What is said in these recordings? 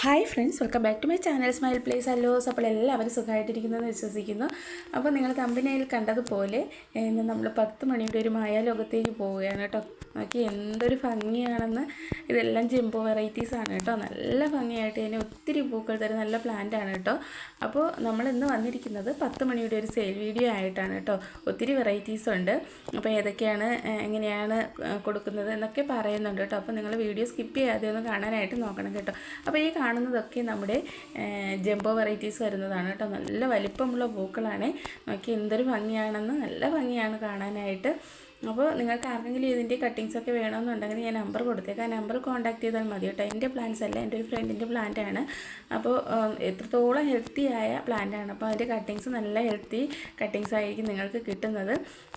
Hi friends welcome back to my channel smile place അല്ലോസ്. അപ്പോൾ എല്ലാവരും സുഖമായിട്ടിരിക്കുന്നതെന്ന് വിശ്വസിക്കുന്നു. അപ്പോൾ നിങ്ങൾ കമ്പനിയിൽ കണ്ടതുപോലെ ഇന്ന് നമ്മൾ പത്ത് മണിയുടെ ഒരു മായാലോകത്തേക്ക് പോവുകയാണ് കേട്ടോ. നോക്കി എന്തൊരു ഭംഗിയാണെന്ന്. ഇതെല്ലാം ചെമ്പോ വെറൈറ്റീസ് ആണ് കേട്ടോ. നല്ല ഭംഗിയായിട്ട് തന്നെ ഒത്തിരി പൂക്കൾ തരും നല്ല പ്ലാന്റ് ആണ് കേട്ടോ. അപ്പോൾ നമ്മൾ ഇന്ന് വന്നിരിക്കുന്നത് പത്ത് മണിയുടെ ഒരു സെയിൽ വീഡിയോ ആയിട്ടാണ് കേട്ടോ. ഒത്തിരി വെറൈറ്റീസ് ഉണ്ട്. അപ്പോൾ ഏതൊക്കെയാണ് എങ്ങനെയാണ് കൊടുക്കുന്നത് എന്നൊക്കെ പറയുന്നുണ്ട് കേട്ടോ. അപ്പോൾ നിങ്ങൾ വീഡിയോ സ്കിപ്പ് ചെയ്യാതെ ഒന്ന് കാണാനായിട്ട് നോക്കണം കേട്ടോ. അപ്പോൾ ഈ കാണുന്നതൊക്കെ നമ്മുടെ ജംബോ വെറൈറ്റീസ് വരുന്നതാണ് കേട്ടോ. നല്ല വലിപ്പമുള്ള പൂക്കളാണ്. നോക്കി എന്തൊരു ഭംഗിയാണെന്ന് നല്ല ഭംഗിയാണ് കാണാനായിട്ട്. അപ്പോൾ നിങ്ങൾക്ക് ആർക്കെങ്കിലും ഇതിന്റെ കട്ടിങ്സ് ഒക്കെ വേണമെന്നുണ്ടെങ്കിൽ ഞാൻ നമ്പർ കൊടുത്തേക്കാം. ആ നമ്പർ കോൺടാക്ട് ചെയ്താൽ മതി കേട്ടോ. എന്റെ പ്ലാന്റ്സ് അല്ല എന്റെ ഒരു ഫ്രണ്ടിന്റെ പ്ലാന്റ് ആണ്. അപ്പോൾ എത്രത്തോളം ഹെൽത്തി ആയ പ്ലാന്റ് ആണ്. അപ്പോൾ അതിന്റെ കട്ടിങ്സ് നല്ല ഹെൽത്തി കട്ടിങ്സ് ആയിരിക്കും നിങ്ങൾക്ക് കിട്ടുന്നത്.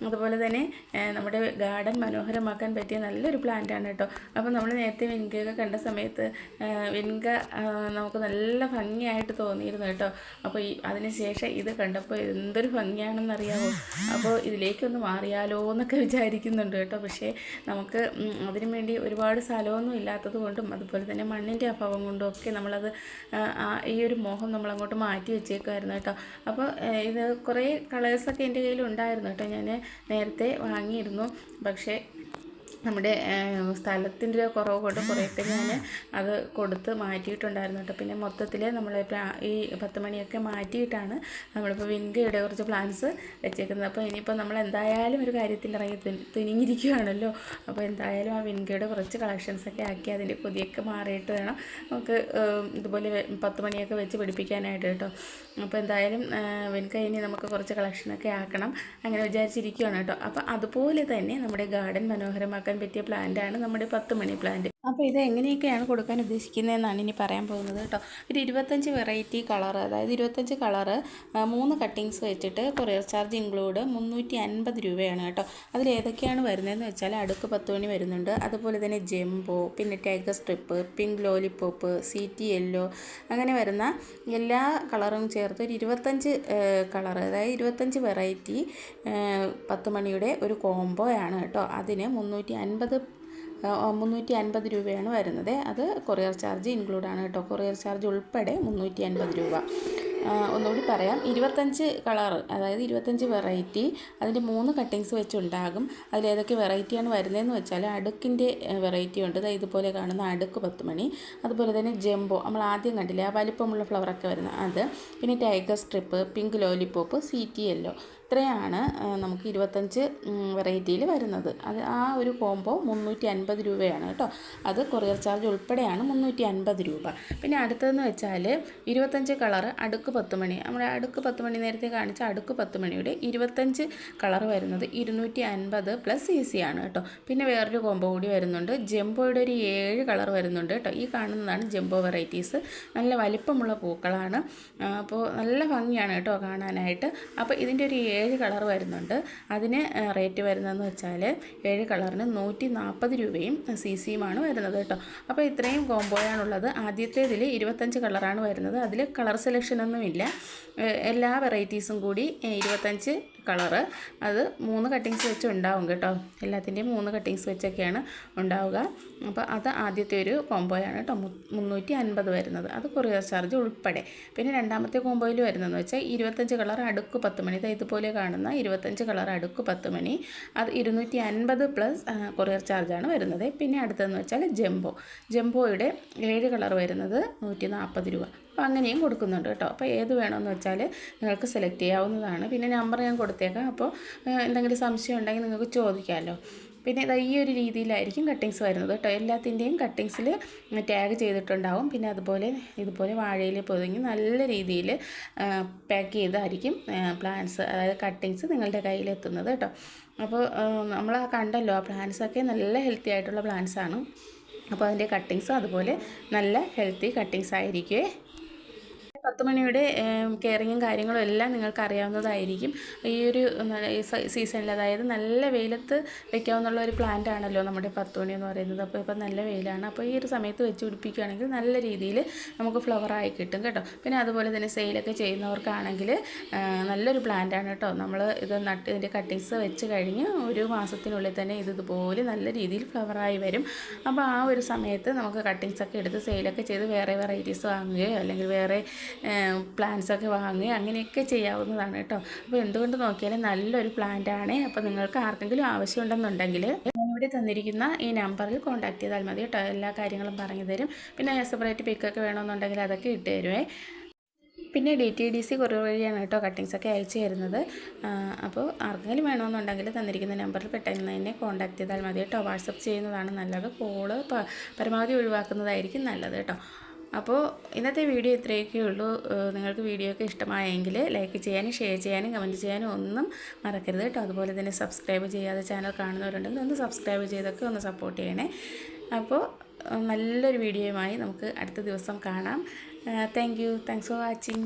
അതുപോലെ തന്നെ നമ്മുടെ ഗാർഡൻ മനോഹരമാക്കാൻ പറ്റിയ നല്ലൊരു പ്ലാന്റ് ആണ് കേട്ടോ. അപ്പോൾ നമ്മൾ നേരത്തെ വിൻകയൊക്കെ കണ്ട സമയത്ത് വിൻക നമുക്ക് നല്ല ഭംഗിയായിട്ട് തോന്നിയിരുന്നു കേട്ടോ. അപ്പോൾ ഈ അതിനുശേഷം ഇത് കണ്ടപ്പോൾ എന്തൊരു ഭംഗിയാണെന്നറിയാമോ അപ്പോൾ ഇതിലേക്കൊന്ന് മാറിയാലോ എന്നൊക്കെ വിചാരിക്കുന്നുണ്ട് കേട്ടോ. പക്ഷേ നമുക്ക് അതിനു വേണ്ടി ഒരുപാട് സ്ഥലമൊന്നും ഇല്ലാത്തത് കൊണ്ടും അതുപോലെ തന്നെ മണ്ണിന്റെ അഭാവം കൊണ്ടും ഒക്കെ നമ്മളത് ഈ ഒരു മോഹം നമ്മളങ്ങോട്ട് മാറ്റി വെച്ചേക്കുമായിരുന്നു കേട്ടോ. അപ്പോൾ ഇത് കുറേ കളേഴ്സൊക്കെ എന്റെ കയ്യിൽ ഉണ്ടായിരുന്നു കേട്ടോ. ഞാൻ നേരത്തെ വാങ്ങിയിരുന്നു. പക്ഷേ നമ്മുടെ സ്ഥലത്തിന്റെ കുറവ് കൊണ്ട് കുറേയൊക്കെ ഞാൻ അത് കൊടുത്ത് മാറ്റിയിട്ടുണ്ടായിരുന്നു കേട്ടോ. പിന്നെ മൊത്തത്തിൽ നമ്മൾ ഈ പത്ത് മണിയൊക്കെ മാറ്റിയിട്ടാണ് നമ്മളിപ്പോൾ വിൻഗയുടെ കുറച്ച് പ്ലാൻസ് വെച്ചേക്കുന്നത്. അപ്പോൾ ഇനിയിപ്പോൾ നമ്മൾ എന്തായാലും ഒരു കാര്യത്തിൽ ഇറങ്ങി തുനിഞ്ഞിരിക്കുകയാണല്ലോ അപ്പോൾ എന്തായാലും ആ വിൻഗയുടെ കുറച്ച് കളക്ഷൻസൊക്കെ ആക്കി അതിന്റെ കൊതിയൊക്കെ മാറിയിട്ട് വേണം നമുക്ക് ഇതുപോലെ പത്ത് മണിയൊക്കെ വെച്ച് പിടിപ്പിക്കാനായിട്ട് കേട്ടോ. അപ്പോൾ എന്തായാലും വിൻക ഇനി നമുക്ക് കുറച്ച് കളക്ഷനൊക്കെ ആക്കണം. അങ്ങനെ വിചാരിച്ചിരിക്കുകയാണ് കേട്ടോ. അപ്പോൾ അതുപോലെ തന്നെ നമ്മുടെ ഗാർഡൻ മനോഹരമാക്കാൻ പറ്റിയ പ്ലാന്റാണ് നമ്മുടെ പത്ത് മണി പ്ലാന്റ്. അപ്പോൾ ഇത് എങ്ങനെയൊക്കെയാണ് കൊടുക്കാൻ ഉദ്ദേശിക്കുന്നതെന്നാണ് ഇനി പറയാൻ പോകുന്നത് കേട്ടോ. ഒരു ഇരുപത്തഞ്ച് വെറൈറ്റി കളർ അതായത് ഇരുപത്തഞ്ച് കളറ് മൂന്ന് കട്ടിങ്സ് വെച്ചിട്ട് കൊറിയർ ചാർജ് ഇൻക്ലൂഡ് മുന്നൂറ്റി അൻപത് രൂപയാണ് കേട്ടോ. അതിൽ ഏതൊക്കെയാണ് വരുന്നതെന്ന് വെച്ചാൽ അടുക്ക് പത്ത് മണി വരുന്നുണ്ട്. അതുപോലെ തന്നെ ജെംബോ പിന്നെ tiger stripe pink lollipop T yellow അങ്ങനെ വരുന്ന എല്ലാ കളറും ചേർത്ത് ഒരു ഇരുപത്തഞ്ച് കളർ അതായത് ഇരുപത്തഞ്ച് വെറൈറ്റി പത്ത് മണിയുടെ ഒരു കോംബോ ആണ് കേട്ടോ. അതിന് മുന്നൂറ്റി അൻപത് മുന്നൂറ്റി അൻപത് രൂപയാണ് വരുന്നത്. അത് കൊറിയർ ചാർജ് ഇൻക്ലൂഡ് ആണ് കേട്ടോ. കൊറിയർ ചാർജ് ഉൾപ്പെടെ മുന്നൂറ്റി അൻപത് രൂപ ഒന്നുകൂടി പറയാം. ഇരുപത്തഞ്ച് കളർ അതായത് ഇരുപത്തഞ്ച് വെറൈറ്റി അതിന്റെ മൂന്ന് കട്ടിങ്സ് വെച്ചുണ്ടാകും. അതിലേതൊക്കെ വെറൈറ്റിയാണ് വരുന്നതെന്ന് വെച്ചാൽ അടുക്കിന്റെ വെറൈറ്റി ഉണ്ട്. ഇതുപോലെ കാണുന്ന അടുക്ക് പത്ത് മണി. അതുപോലെ തന്നെ ജംബോ നമ്മൾ ആദ്യം കണ്ടില്ലേ ആ വലിപ്പമുള്ള ഫ്ലവറൊക്കെ വരുന്ന അത്. പിന്നെ tiger stripe pink lollipop C T yellow ഇത്രയാണ് നമുക്ക് ഇരുപത്തഞ്ച് വെറൈറ്റിയിൽ വരുന്നത്. അത് ആ ഒരു കോംബോ മുന്നൂറ്റി അൻപത് രൂപയാണ് കേട്ടോ. അത് കൊറിയർ ചാർജ് ഉൾപ്പെടെയാണ് മുന്നൂറ്റി അൻപത് രൂപ. പിന്നെ അടുത്തതെന്ന് വെച്ചാൽ ഇരുപത്തഞ്ച് കളർ അടുക്ക് പത്ത് മണി. നമ്മുടെ അടുക്ക് പത്ത് മണി നേരത്തെ കാണിച്ച അടുക്ക് പത്ത് മണിയുടെ ഇരുപത്തഞ്ച് കളർ വരുന്നത് ഇരുന്നൂറ്റി അൻപത് പ്ലസ് സി സി ആണ് കേട്ടോ. പിന്നെ വേറൊരു കോംബോ കൂടി വരുന്നുണ്ട്. ജംബോയുടെ ഒരു ഏഴ് കളർ വരുന്നുണ്ട് കേട്ടോ. ഈ കാണുന്നതാണ് ജംബോ വെറൈറ്റീസ് നല്ല വലിപ്പമുള്ള പൂക്കളാണ്. അപ്പോൾ നല്ല ഭംഗിയാണ് കേട്ടോ കാണാനായിട്ട്. അപ്പോൾ ഇതിന്റെ ഒരു ഏഴ് കളർ വരുന്നുണ്ട്. അതിന് റേറ്റ് വരുന്നതെന്ന് വെച്ചാൽ ഏഴ് കളറിന് നൂറ്റി നാൽപ്പത് രൂപയും സി സിയുമാണ് വരുന്നത് കേട്ടോ. അപ്പോൾ ഇത്രയും കോംബോയാണുള്ളത്. ആദ്യത്തേതിൽ ഇരുപത്തഞ്ച് കളറാണ് വരുന്നത്. അതിൽ കളർ സെലക്ഷനൊന്നുമില്ല. എല്ലാ വെറൈറ്റീസും കൂടി ഇരുപത്തഞ്ച് കളറ്. അത് മൂന്ന് കട്ടിങ്സ് വെച്ച് ഉണ്ടാവും കേട്ടോ. എല്ലാത്തിന്റെയും മൂന്ന് കട്ടിങ്സ് വെച്ചൊക്കെയാണ് ഉണ്ടാവുക. അപ്പോൾ അത് ആദ്യത്തെ ഒരു കോംബോയാണ് കേട്ടോ. മുന്നൂറ്റി അൻപത് വരുന്നത്. അത് കൊറിയർ ചാർജ് ഉൾപ്പെടെ. പിന്നെ രണ്ടാമത്തെ കോംബോയിൽ വരുന്നതെന്ന് വെച്ചാൽ ഇരുപത്തഞ്ച് കളർ അടുക്ക് പത്ത് മണി. ഇതുപോലെ കാണുന്ന ഇരുപത്തഞ്ച് കളർ അടുക്ക് പത്ത് മണി. അത് ഇരുന്നൂറ്റി അൻപത് പ്ലസ് കൊറിയർ ചാർജാണ് വരുന്നത്. പിന്നെ അടുത്തതെന്ന് വെച്ചാൽ ജംബോ. ജംബോയുടെ ഏഴ് കളർ വരുന്നത് നൂറ്റി നാൽപ്പത് രൂപ. അപ്പോൾ അങ്ങനെയും കൊടുക്കുന്നുണ്ട് കേട്ടോ. അപ്പോൾ ഏത് വേണമെന്ന് വെച്ചാൽ നിങ്ങൾക്ക് സെലക്ട് ചെയ്യാവുന്നതാണ്. പിന്നെ നമ്പർ ഞാൻ കൊടുത്തേക്കാം. അപ്പോൾ എന്തെങ്കിലും സംശയം ഉണ്ടെങ്കിൽ നിങ്ങൾക്ക് ചോദിക്കാമല്ലോ. പിന്നെ ഇതാ ഈ ഒരു രീതിയിലായിരിക്കും കട്ടിങ്സ് വരുന്നത് കേട്ടോ. എല്ലാത്തിന്റെയും കട്ടിങ്സിൽ ടാഗ് ചെയ്തിട്ടുണ്ടാവും. പിന്നെ അതുപോലെ ഇതുപോലെ വാഴയിൽ പൊതുങ്ങി നല്ല രീതിയിൽ പാക്ക് ചെയ്തായിരിക്കും പ്ലാന്റ്സ് അതായത് കട്ടിങ്സ് നിങ്ങളുടെ കയ്യിലെത്തുന്നത് കേട്ടോ. അപ്പോൾ നമ്മൾ കണ്ടല്ലോ ആ പ്ലാന്റ്സൊക്കെ നല്ല ഹെൽത്തി ആയിട്ടുള്ള പ്ലാന്റ്സാണ് അപ്പോൾ അതിന്റെ കട്ടിങ്സും അതുപോലെ നല്ല ഹെൽത്തി കട്ടിങ്സ് ആയിരിക്കുമേ പത്ത് മണിയുടെ കെയറിങ്ങും കാര്യങ്ങളും എല്ലാം നിങ്ങൾക്ക് അറിയാവുന്നതായിരിക്കും ഈ ഒരു സീസണിൽ അതായത് നല്ല വെയിലത്ത് വെക്കാവുന്ന ഒരു പ്ലാന്റ് ആണല്ലോ നമ്മുടെ പത്ത് മണി എന്ന് പറയുന്നത്. അപ്പോൾ ഇപ്പോൾ നല്ല വെയിലാണ്. അപ്പോൾ ഈ ഒരു സമയത്ത് വെച്ച് പിടിപ്പിക്കുകയാണെങ്കിൽ നല്ല രീതിയിൽ നമുക്ക് ഫ്ലവറായി കിട്ടും കേട്ടോ. പിന്നെ അതുപോലെ തന്നെ സെയിലൊക്കെ ചെയ്യുന്നവർക്കാണെങ്കിൽ നല്ലൊരു പ്ലാന്റ് ആണ് കേട്ടോ. നമ്മൾ ഇത് നട്ട് ഇതിന്റെ കട്ടിങ്സ് വെച്ച് കഴിഞ്ഞ് ഒരു മാസത്തിനുള്ളിൽ തന്നെ ഇത് ഇതുപോലെ നല്ല രീതിയിൽ ഫ്ലവറായി വരും. അപ്പോൾ ആ ഒരു സമയത്ത് നമുക്ക് കട്ടിങ്സ് ഒക്കെ എടുത്ത് സെയിലൊക്കെ ചെയ്ത് വേറെ വെറൈറ്റീസ് വാങ്ങുകയോ അല്ലെങ്കിൽ വേറെ പ്ലാന്റ്സ് വാങ്ങുക അങ്ങനെയൊക്കെ ചെയ്യാവുന്നതാണ് കേട്ടോ. അപ്പോൾ എന്തുകൊണ്ട് നോക്കിയാലും നല്ലൊരു പ്ലാന്റ് ആണ്. അപ്പോൾ നിങ്ങൾക്ക് ആർക്കെങ്കിലും ആവശ്യമുണ്ടെന്നുണ്ടെങ്കിൽ ഇവിടെ തന്നിരിക്കുന്ന ഈ നമ്പറിൽ കോൺടാക്ട് ചെയ്താൽ മതി കേട്ടോ. എല്ലാ കാര്യങ്ങളും പറഞ്ഞു തരും. പിന്നെ സെപ്പറേറ്റ് പിക്കൊക്കെ വേണമെന്നുണ്ടെങ്കിൽ അതൊക്കെ ഇട്ട് തരുമേ പിന്നെ D T D C courier വഴിയാണ് കേട്ടോ കട്ടിങ്സ് ഒക്കെ അയച്ചു തരുന്നത്. അപ്പോൾ ആർക്കെങ്കിലും വേണമെന്നുണ്ടെങ്കിൽ തന്നിരിക്കുന്ന നമ്പറിൽ പെട്ടെന്ന് തന്നെ കോൺടാക്ട് ചെയ്താൽ മതി കേട്ടോ. വാട്സപ്പ് ചെയ്യുന്നതാണ് നല്ലത്. കോൾ പരമാവധി ഒഴിവാക്കുന്നതായിരിക്കും നല്ലത് കേട്ടോ. അപ്പോൾ ഇന്നത്തെ വീഡിയോ ഇത്രയൊക്കെ ഉള്ളൂ. നിങ്ങൾക്ക് വീഡിയോ ഒക്കെ ഇഷ്ടമായെങ്കിൽ ലൈക്ക് ചെയ്യാനും ഷെയർ ചെയ്യാനും കമന്റ് ചെയ്യാനും ഒന്നും മറക്കരുത് കേട്ടോ. അതുപോലെ തന്നെ സബ്സ്ക്രൈബ് ചെയ്യാതെ ചാനൽ കാണുന്നവരുണ്ടെങ്കിൽ ഒന്ന് സബ്സ്ക്രൈബ് ചെയ്തൊക്കെ ഒന്ന് സപ്പോർട്ട് ചെയ്യണേ. അപ്പോൾ നല്ലൊരു വീഡിയോയുമായി നമുക്ക് അടുത്ത ദിവസം കാണാം. Thank you. Thanks for watching.